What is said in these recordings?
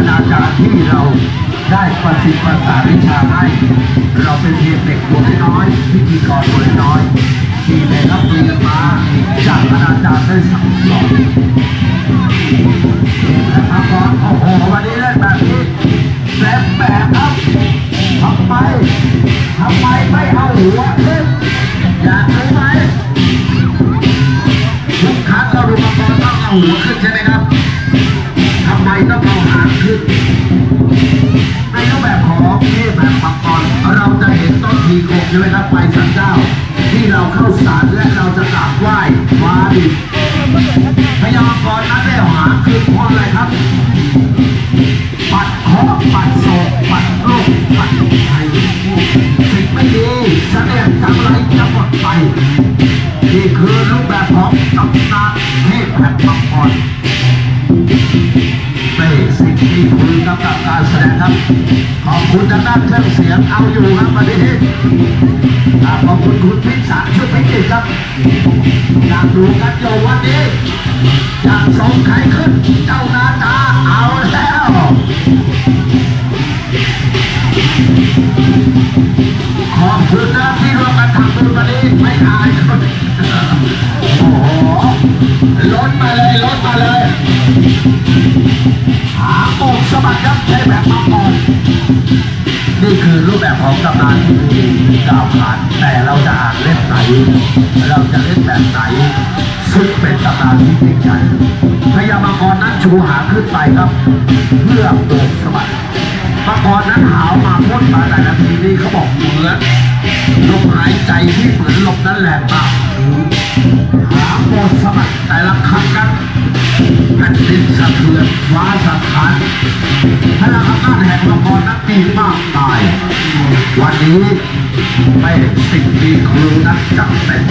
คณาจารย์ที่เราได้ประสิทธิ์ประสานวิชาให้ เราเป็นเพียงเด็กตัวน้อยๆพิธีกรตัวน้อยๆที่ได้รับเรียนมาจากคณาจารย์ได้สั่งสอนและมาก่อนโอ้โหวันนี้เล่นแบบนี้แสบแปดครับทำไมทำไมไม่เอาหัวขึ้นอยากรู้ไหมทุกครั้งเราดูมังกรต้องเอาหัวขึ้นใช่ไหมครับ ทำไมต้องเอาหางขึ้น ในรูปแบบของเทพแบบมังกรเราจะเห็นต้นทีโคกใช่ไหมครับไปสันเจ้า ที่เราเข้าสารและเราจะกราบไหว้ฟ้าดินพญามังกรนั้นได้หางขึ้นเพราะอะไรครับปัดเคราะปัดโศกปัดโรคปัดภัยสิ่งไม่ดีเสน่ห์จังไรจะหมดไปนี่คือรูปแบบของตำนานเทพแห่งมังกราแสดงครับ ขอบคุณทางด้านเครื่องเสียงเอาอยู่ครับวันนี้ขอบคุณคุณพิษาชุดพิจิตครับอยากดูกันอยู่วันนี้อยากส่งใครขึ้นเจ้านาตาเอาแล้วขอบคุณนะที่ร่วมกันทำบุญวันนี้ไม่อายคนโอ้โหล้นมาเลยล้นมาเลย สะบัดครับใช้แบบมังกรนี่คือรูปแบบของตำนานที่มีกล่าวขานแต่เราจะอ่านเล่มไหน เราจะเล่นแบบไหน ซึ่งเป็นตำนานที่ยิ่งใหญ่พญามังกรนั้นชูหางขึ้นไปครับ เพื่อโบกสะบัดมังกรนั้นหาวมาพ่นมาแต่ละทีนี่เขาบอกเหมือนลมหายใจที่เหมือนลมนั้นแรงมาก หาโมดสมัครแต่ละครั้งกันแผ่นดินสะเทือนฟ้าสะท้านพลังอำนาจแห่งมังกรนั้นมีมากมาย วันนี้ไม่สิ่งดีครูนั้นจำเป็น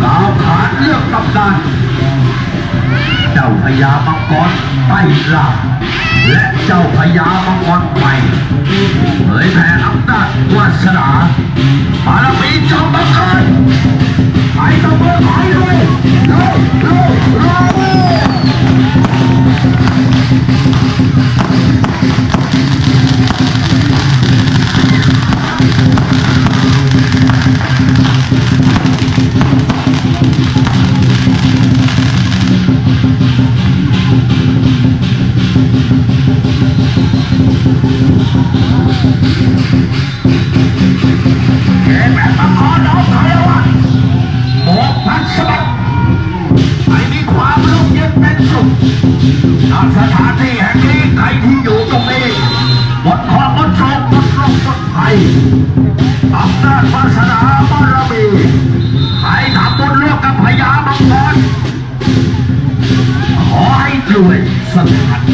กล่าวขานเรื่องตำนานเจ้าพญามังกรไต้ล่า และเจ้าพญามังกรใหม่เผยแผ่อำนาจวาสนาบารมีจอมบังเกิดไปตัวเมื่อถอยด้วยเร็วเร็วเร็ว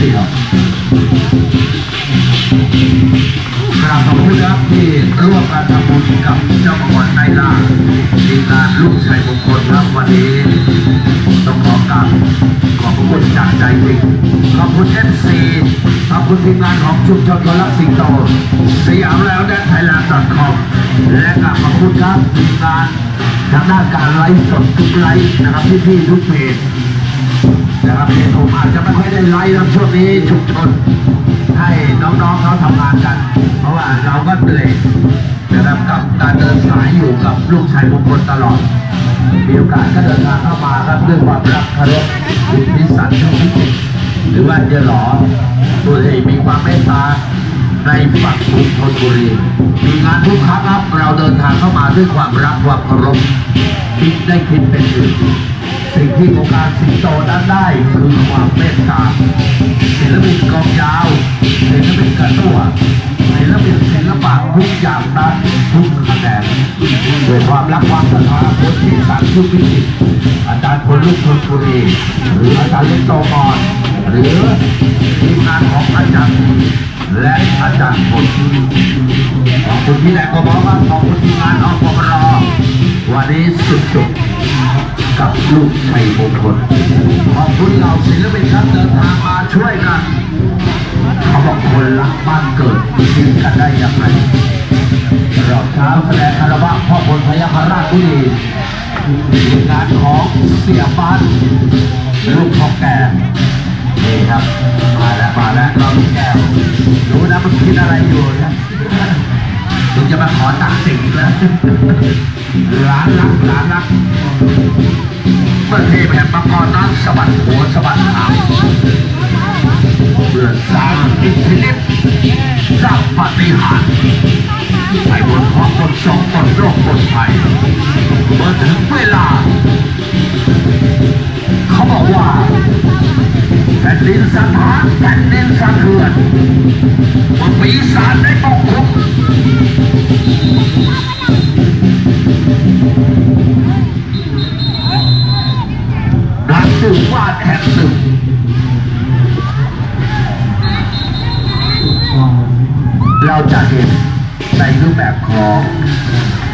เดียวกราบขอบคุณครับที่ร่วมกันทำบุญกับเจ้ามังกรไตรล่าทีมงานลูกชัยมงคลครับวันนี้ต้องขอกราบขอบคุณจากใจจริงขอบคุณเอฟซีขอบคุณทีมงานของชุมชนคนรักสิงโตสยามแล้วแดนไทยแลนด์ .com และกราบขอบคุณครับทีมงานทางด้านการไลฟ์สดทุกไลฟ์นะครับพี่ๆทุกเพจ นะครับผมอาจจะไม่ค่อยได้ไลฟ์นะช่วงนี้ชุมชนให้น้องๆเขาทำงานกัน เพราะว่าเราก็เหนื่อยนะครับกับการเดินสายอยู่กับลูกชายมงคลตลอด มีโอกาสก็เดินทางเข้ามาครับด้วยความรักเคารพคุณพิสันช่องพิจิตหรือว่าเจหลอตัวที่มีความเมตตาในฝั่งกรุงธนบุรีมีงานทุกครั้งครับเราเดินทางเข้ามาด้วยความรักความเคารพคิดได้คิดเป็นอื่น สิ่งที่โครงการสิงโตนั้นได้คือความเมตตาศิลปินกองยาวศิลปินกระตั้วศิลปินศิลปะทุกอย่างนั้นทุกคะแนนด้วยความรักความศรัทธาคนที่สันทุกพิจิตอาจารย์พลลูกชนบุรีหรืออาจารย์เล็กโตมอนหรือทีมงานของอาจารย์และอาจารย์พลขอบคุณที่แหลกก็บอกว่าขอบคุณทีมงานอปมรวันนี้สุดจบ กับลูกชัยมงคลขอบคุณเหล่าศิลปินครับเดินทางมาช่วยกัน เขาบอกคนรักบ้านเกิดทิ้งกันได้ยังไงรอบเช้าแสดงคารวะพ่อพลพยาพราชบุรีทีมงานของเสียบ้านลูกพ่อแก่นี่ครับ มาแล้วมาแล้วน้องแก้วรู้นะ สิงแล้วร้านรักร้านรักเมื่อเทพแห่งมังกรนั้นสะบัดหัวสะบัดหางเพื่อสร้างอิทธิฤทธิ์สร้างปฏิหารย์ให้บนของคนสองคนโรคคนภัยเมื่อถึงเวลา เขาบอกว่าแผ่นดินสถานแผ่นดินสะเทือนว่าปีศาจได้ปกคลุมนักสืบวาดแห่งศึกเราจะเห็นในรูปแบบของ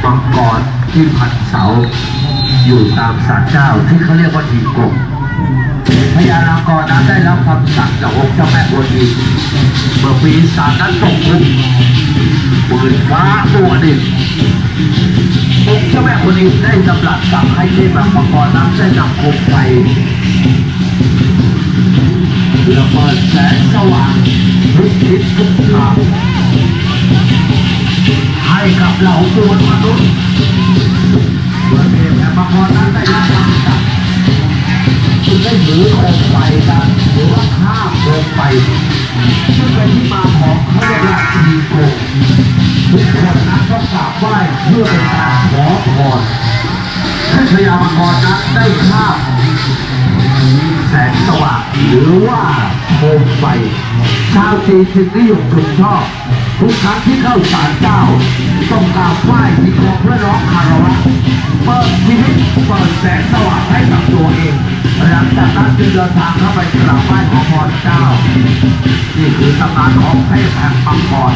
มังกรที่พันเสา อยู่ตามศาลเจ้าที่เขาเรียกว่าทีกงพญานาคอนนั้นได้รับคำสั่งจากองค์เจ้าแม่กวนอิมเมื่อปีศาจนั้นตกคุกปืนฟ้าตัวดินองค์เจ้าแม่กวนอิมได้ดำรัสสั่งให้เทพมังกรนั้นได้นำคมไฟระเบิดแสงสว่างทุกทิศทุกทางให้กับเหล่ามวลมนุษย์ พแห่งมังกรนั้นได้รับคำสั่งจึงได้ถือโคมไฟกันหรือว่าข้ามโคมไฟซึ่งเป็นที่มาของเขาเรียกว่าทีโกทุกคนนั้นต้องกราบไหว้เพื่อเป็นการขอพรให้พญามังกรนั้นได้ข้ามแสงสว่างหรือว่าโคมไฟชาวจีนจึงนิยมชมชอบ ทุกครั้งที่เข้าศาลเจ้า ต้องกราบไหว้ที่ของเพื่อร้องคารวะเปิดชีวิตเปิดแสงสว่างให้กับตัวเอง หลังจากนั้นจึงเดินทางเข้าไปกราบไหว้ขอพรเจ้า นี่คือตำนานของเทพแห่งมังกร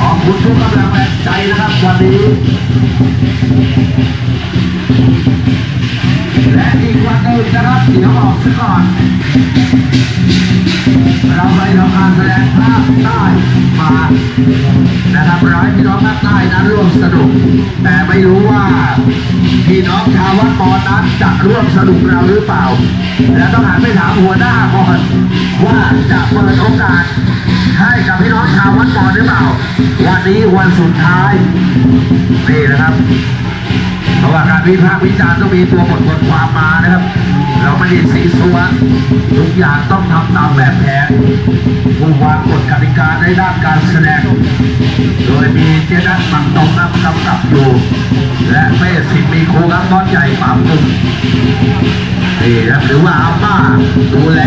ขอบคุณทุกกำลังแรงใจนะครับวันนี้ และอีกวันหนึ่งนะครับเดี๋ยวบอกซะก่อน เราไปทำการแสดงภาคใต้มานะครับร้อยพี่น้องภาคใต้นั้นร่วมสนุก แต่ไม่รู้ว่าพี่น้องชาววัดปอนนั้นจะร่วมสนุกเราหรือเปล่า และต้องหันไปถามหัวหน้าก่อนว่าจะเปิดโอกาสให้กับพี่น้องชาววัดปอนหรือเปล่าวันนี้วันสุดท้าย นี่นะครับ เพราะว่าการวิพากษ์วิจารณ์ต้องมีตัวบทบทความมานะครับ เราไม่ได้สีสัวทุกอย่างต้องทำตามแบบแผนผู้วางกฎกติกาในด้านการแสดง โดยมีเจนัทมังตองนำกำกับอยู่ และเป้สิทธิ์มีครูรักน้อนใหญ่ป่าปุ่มนี่ครับหรือว่าอาม่าดูแล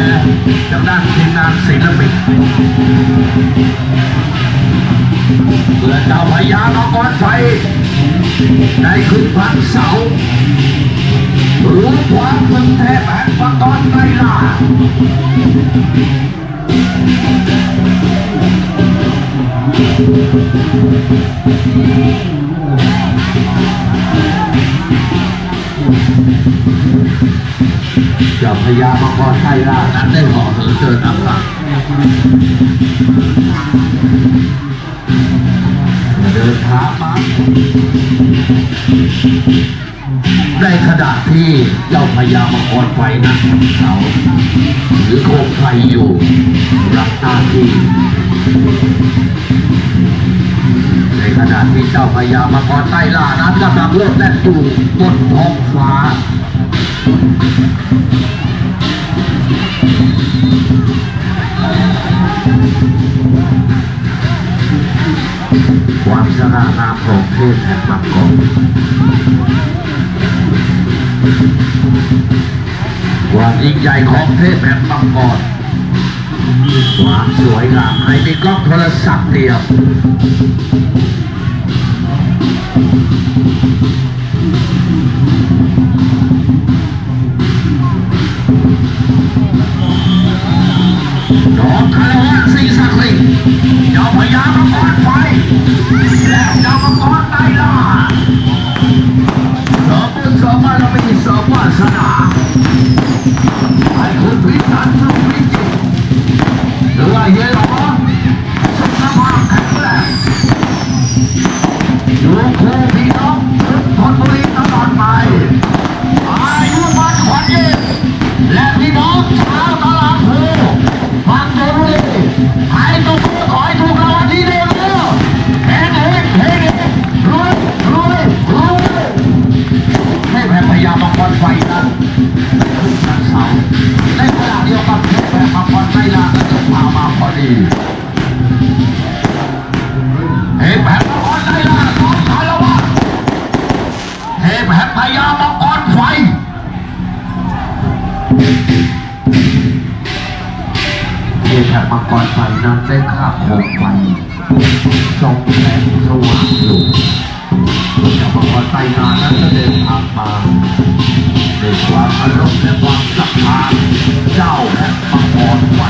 ทางด้านทีมงานศิลปิน เมื่อเจ้าพญามังกรไฟได้ขึ้นพันเสารู้ความเป็นเทพแห่งมังกรไกรล่าเจ้าพญามังกรไกรล่านั้นได้ห่อเหินเดินอับลัง เดินทามาในขณะที่เจ้าพญามังกรไฟนั้นเขาหรือโคมไฟอยู่ รับหน้าที่ ในขณะที่เจ้าพญามังกรใต้ล่านั้นกำลังเลิดแล่นอยู่บนท้องฟ้า วามสง่างามของเทพแห่งมังกรความยิ่งใหญ่ของเทพแห่งมังกรความสวยงามใครมีกล้องโทรศัพท์เดียว ไฟนั้นได้าโคมไฟส่องแสงสว่างอยู่เจ้ามังกรไฟนานั้นก็เดินทางมาด้วยความอารมณ์และความศรัทธาเจ้าและมังกรไฟ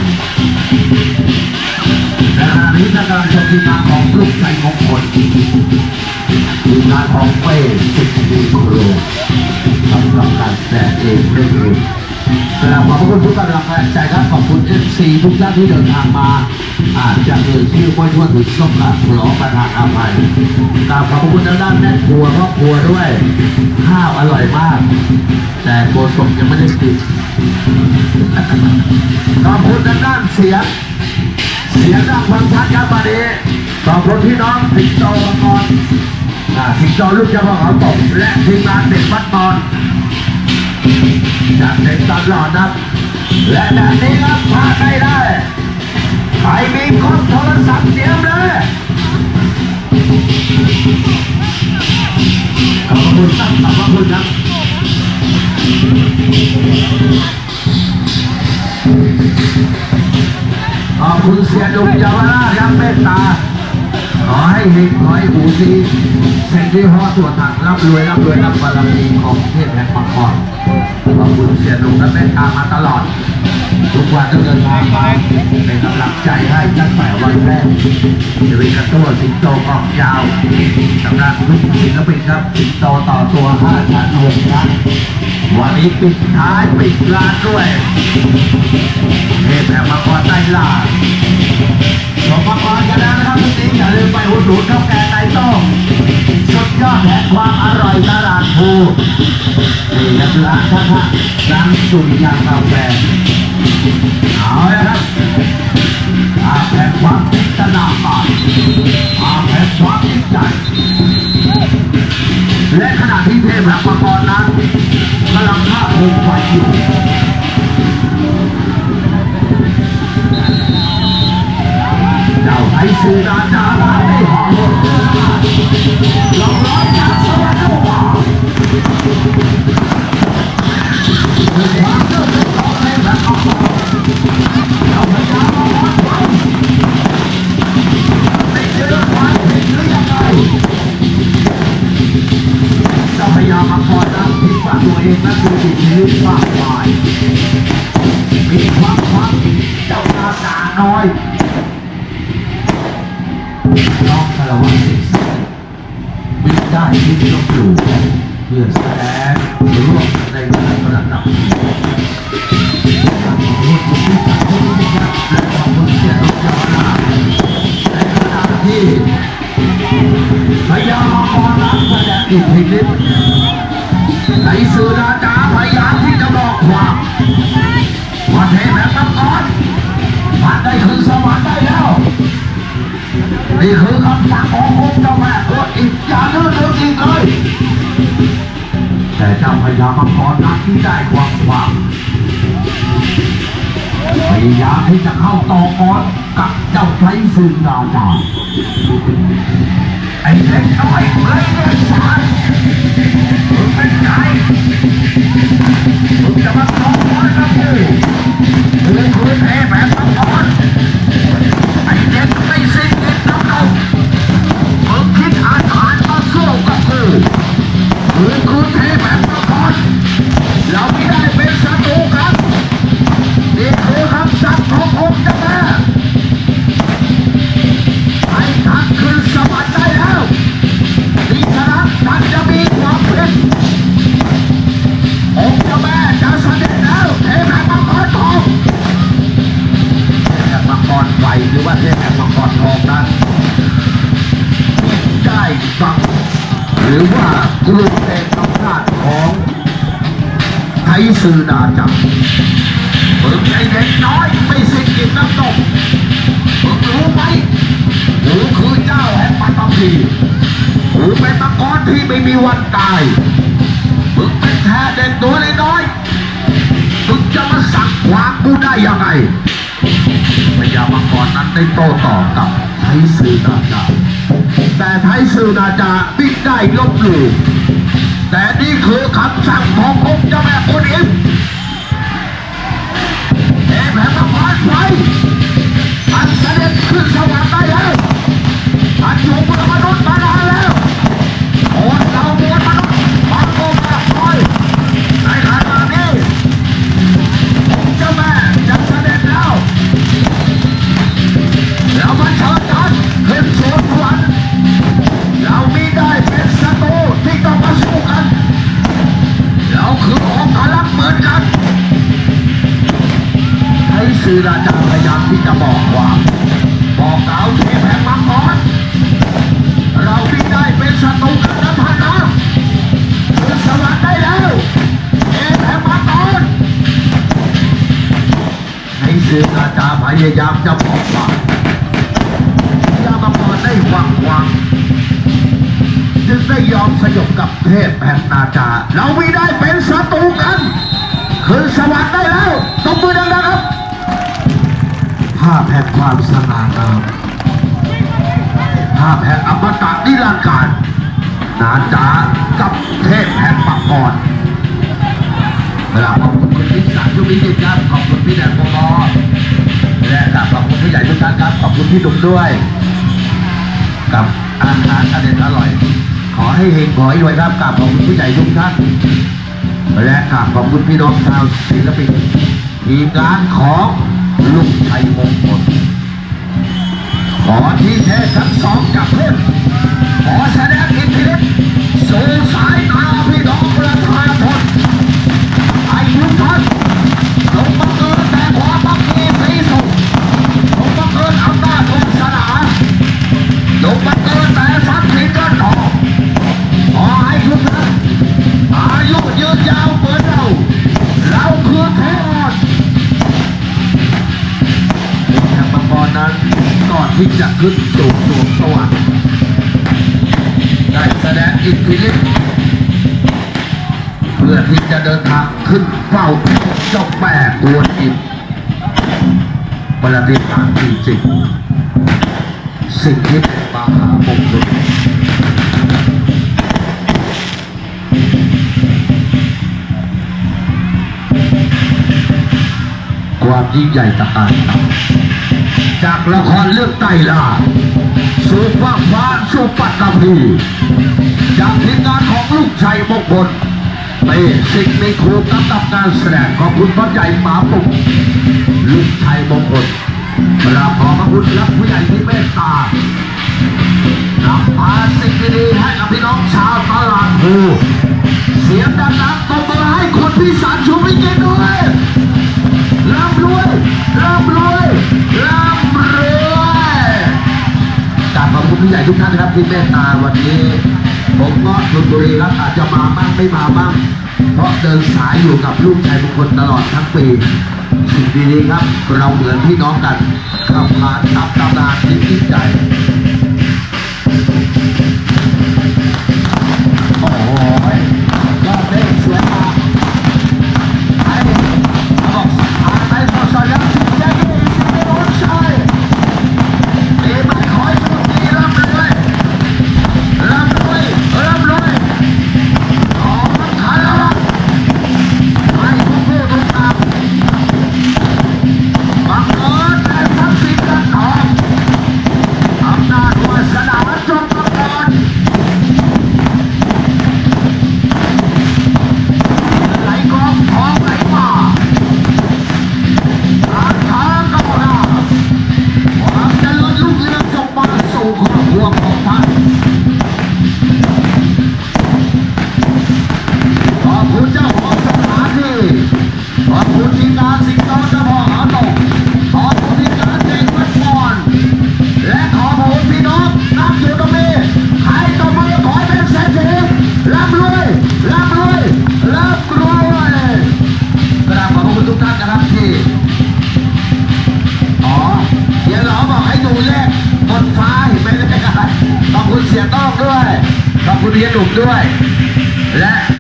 และขณะนี้ทางการชมทีมงานของลูกใจมงคลทีมงานของเป้สิทธิ์ดีโครูทำกับการแสดงเองเล่นเองกราบขอบคุณทุกกำลังแรงใจครับขอบคุณเอฟซีทุกท่านที่เดินทางมา อาจจะเอ่ยชื่อไม่ทั่วถึงต้องกราบขอประทานอภัยกราบขอบคุณทางด้านแม่ครัวครอบครัวด้วย ข้าวอร่อยมาก แต่โกศลยังไม่ได้กินขอบคุณทางด้านเสียงเสียงดังฟังชัดครับวันนี้ขอบคุณพี่น้องสิงโตมังกรสิงโตลูกเจ้าพ่อเขาตกและทีมงานเด็กวัดบอลจัดเต็มตลอดนะและแบบนี้ครับพลาดไม่ได้ ใครมีกล้องโทรศัพท์เตรียมเลยขอบคุณครับขอบคุณครับขอบคุณเสียดุมจาวราครับเมตตา ขอให้เฮงขอให้หูดีเสร็จที่ห่อตัวถังรับรวยรับรวยรับบารมีของเทพแห่งมังกรขอบคุณเสียดุมและเมตตามาตลอด ทุกวันที่เดินทางมาเป็นกำลังใจให้ตั้งแต่วันแรกจะเป็นกระตัวสิงโตออกยาวสำหรับทุกศิลปินครับสิงโตต่อตัวห้าชั้นหกชั้นวันนี้ปิดท้ายปิดร้านด้วยเทพแห่งมังกรใต้ลาสมังกรกันแล้วนะครับพรุ่งนี้อย่าลืมไปอุดหนุนข้าวแกงไก่ต้มสุดยอดแห่งความอร่อยตลาดภูนี่ครับร้านท่าท่าร้านสุริยากาแฟ เอาละครับอาแผ่ความจินตนาการอาแผ่ความจิตใจ และขณะที่เทพแห่งมังกรนั้นกำลังฆ่าโคมไฟอยู่เจ้าไทยสื่อดาจาราได้หอมลองร้อยจากสวรรค์เข้าความเชื่อถือของในแบบของามาคอยรับผิดว่าตัวเองนั้นคือสิ่งที่ลึกมากมายมีความความเจ้าตาตาน้อยน้องคารวะสกสรรวิ่งได้ที่ลบหลู่เพื่อแสดงร่วมในงานประดับขอบคุณคุณที่จัดให้ดีครับและขอบคุณเสียรถยาวรานที่พยามังกรนั้นแสดงอิทธิฤทธิ์ ในสื่อนาจาพยายามที่จะบอกความว่าเทพแห่งมังกรมันได้คืนสวรรค์ได้แล้ว นี่คือคำสั่งขององค์เจ้าแม่ตัวอีกอย่าเลื่อนเลือกอีกเลย แต่เจ้าพญายามังกรนั้นที่ได้ความหวังพยายามที่จะเข้าต่อกรกับเจ้าไทรซึงราชา ไอ้เด็กน้อยไรเด็กสารมึงเป็นใครมึงจะมาต่อกรกับกูมึงคือเทพแห่งมังกรไอ้เด็กไม่สิ้นเด็กน้ำนมมึงคิดอาถรรพ์มาสู้กับกูมึงคือเทพแห่งมังกรเราไม่ได้เป็นศัตรูกันนี่คือคำสั่งขององค์เจ้าแม่ไหรือว่ากลุ่มเอกอำนาจของไทยสื่อดาจักรมึงไอเด็กน้อยไม่สิ้นกินน้ำนมมึงรู้ไหมกูคือเจ้าแห่งปัตตภีกูเป็นมังกรที่ไม่มีวันตายมึงเป็นแค่เด็กตัวเล็กน้อยๆมึงจะมาสั่งวางกูได้ยังไงพญามังกรนั้นได้โต้ตอบกับไทยสื่อนาจา แต่ไทยสื่อนาจาไม่ได้ลบหลู่แต่นี่คือคำสั่งขององค์เจ้าแม่คุณอิมเอ๋แผ่นพานไฟอันเสด็จขึ้นสวรรค์ได้แล้วอันอยู่บนมนุษย์มานานแล้วโอนเรา ราชาพยายามที่จะบอกว่าบอกกล่าวเทพแห่งมังกรเรามีได้เป็นศัตรูกันนะท่านนะขึ้นสวรรค์ได้แล้วเทพแห่งมังกรให้สื่อราชาพยายามจะบอกว่ายามังกรได้วังวังจึงได้ยอมสยบกับเทพแห่งนาจา เราไม่ได้เป็นศัตรูกัน แห่งความสง่างามภาพแห่งอมตะนิรันดร์การนาจากับเทพแห่งมังกรเวลาขอบคุณคุณพิสารชุวิจิตครับขอบคุณพี่แดนโมมและกราบขอบคุณผู้ใหญ่ทุกท่านครับ ขอบคุณพี่ดุมด้วย กับอาหารอร่อยอร่อย ขอให้เฮงขอให้รวยครับกราบขอบคุณผู้ใหญ่ทุกท่านและกราบขอบคุณพี่น้องชาวศิลปินทีมงานของลุงชัยมง ทั้งสองกับเพื่อนขอแสดงอิทธิฤทธิ์สู่สายตาพี่น้องประชาชนอายุท่านลงมาเกินแต่ความบังเอิญสีสุขลงมาเกินอำนาจวาสนาลงมาเกินแต่ทรัพย์สินเงินทองขอให้ทุกท่านอายุยืนยาวเหมือนเรา เราคือเทพแห่งมังกรนั้นก่อนที่จะขึ้น พื่อที่จะเดินทางขึ้นเฝ้าเจ้าแม่กวนอิมประดิษฐานจริงๆสิ่งที่เป็นมหามงคลความยิ่งใหญ่ตะการจากละครเรื่องไตรลาสู่ฟ้าฟ้าสู่ปัตตภีจากทีมงานของลูกชัยมงคล เป้สิ่งในครูกำกับการแสดงของคุณพ่อใหญ่หมาปุกลูกชัยมงคลกราบขอพระคุณและผู้ใหญ่ที่เมตตานำพาสิ่งดีๆให้กับพี่น้องชาวตลาดภูเสียงดังๆตบมือให้คุณพิสารชูวิจิตด้วยร่ำรวยร่ำรวยร่ำรวยกราบขอบคุณผู้ใหญ่ทุกท่านนะครับที่เมตตาวันนี้ ผมก็ชนบุรีครับอาจจะมาบ้างไม่มาบ้าง เพราะเดินสายอยู่กับลูกชายมงคลตลอดทั้งปีสิ่งดีๆครับ เราเหมือนพี่น้องกันขับผ่านตับตำนานที่ยิ่งใหญ่